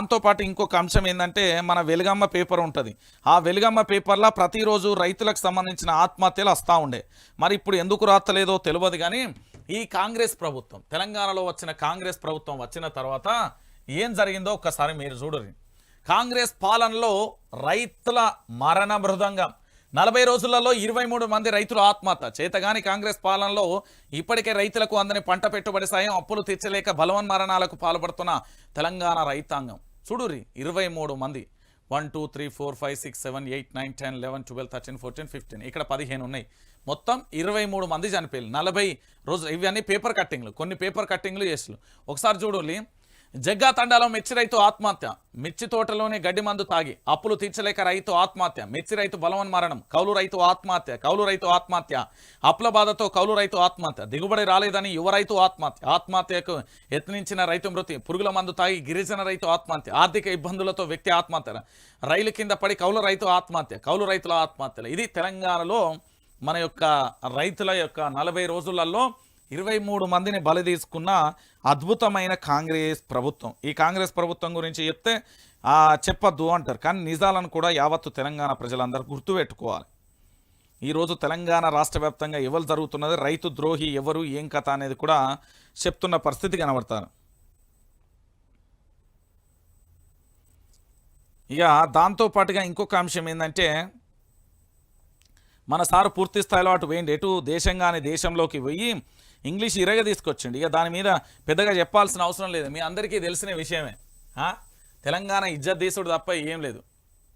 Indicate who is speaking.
Speaker 1: దాంతోపాటు ఇంకొక అంశం ఏంటంటే మన వెలుగమ్మ పేపర్ ఉంటుంది. ఆ వెలుగమ్మ పేపర్లో ప్రతిరోజు రైతులకు సంబంధించిన ఆత్మహత్యలు వస్తూ ఉండే. మరి ఇప్పుడు ఎందుకు రాస్తలేదో తెలియదు కానీ ఈ కాంగ్రెస్ ప్రభుత్వం తెలంగాణలో వచ్చిన కాంగ్రెస్ ప్రభుత్వం వచ్చిన తర్వాత ఏం జరిగిందో ఒక్కసారి మీరు చూడరు కాంగ్రెస్ పాలనలో రైతుల మరణ మృదంగం. నలభై రోజులలో ఇరవై మూడు మంది రైతులు ఆత్మహత్య. చేతగాని కాంగ్రెస్ పాలనలో ఇప్పటికే రైతులకు అందని పంట పెట్టుబడి సాయం అప్పులు తీర్చలేక బలవన్ మరణాలకు పాల్పడుతున్న తెలంగాణ రైతాంగం. చూడురి ఇరవై మూడు మంది. One two three four five six seven eight nine ten eleven twelve thirteen fourteen fifteen. ఇక్కడ పదిహేను ఉన్నాయి. మొత్తం ఇరవై మూడు మంది చనిపోయారు నలభై రోజు ఇవన్నీ పేపర్ కట్టింగ్లు. కొన్ని పేపర్ కట్టింగ్లు చేసారు ఒకసారి చూడాలి జగ్గా తండాలో మిర్చి రైతు ఆత్మహత్య. మిర్చి తోటలోనే గడ్డి మందు తాగి అప్పులు తీర్చలేక రైతు ఆత్మహత్య. మిర్చి రైతు బలవన్ మరణం. కౌలు రైతు ఆత్మహత్య. కౌలు రైతు ఆత్మహత్య. అప్పుల బాధతో కౌలు రైతు ఆత్మహత్య. దిగుబడి రాలేదని యువ రైతు ఆత్మహత్య. ఆత్మహత్యకు యత్నించిన రైతు మృతి. పురుగుల మందు తాగి గిరిజన రైతు ఆత్మహత్య. ఆర్థిక ఇబ్బందులతో వ్యక్తి ఆత్మహత్య. రైలు కింద పడి కౌలు రైతు ఆత్మహత్య. కౌలు రైతుల ఆత్మహత్యలు. ఇది తెలంగాణలో మన యొక్క రైతుల యొక్క నలభై రోజులలో ఇరవై మూడు మందిని బలి తీసుకున్న అద్భుతమైన కాంగ్రెస్ ప్రభుత్వం. ఈ కాంగ్రెస్ ప్రభుత్వం గురించి చెప్తే చెప్పద్దు చెప్పొద్దు అంటారు. కానీ నిజాలను కూడా యావత్తు తెలంగాణ ప్రజలందరూ గుర్తుపెట్టుకోవాలి. ఈరోజు తెలంగాణ రాష్ట్ర వ్యాప్తంగా ఎవరు జరుగుతున్నది రైతు ద్రోహి ఎవరు ఏం కథ అనేది కూడా చెప్తున్న పరిస్థితి కనబడతారు. ఇక దాంతో పాటుగా ఇంకొక అంశం ఏంటంటే మన సారు పూర్తి స్థాయిలో అటు వేయండి ఎటు దేశంగానే దేశంలోకి పోయి ఇంగ్లీష్ ఇరగ తీసుకొచ్చిండు. ఇక దాని మీద పెద్దగా చెప్పాల్సిన అవసరం లేదు. మీ అందరికీ తెలిసిన విషయమే. ఆ? తెలంగాణ ఇజ్జత్ తీసుడు తప్ప ఏం లేదు.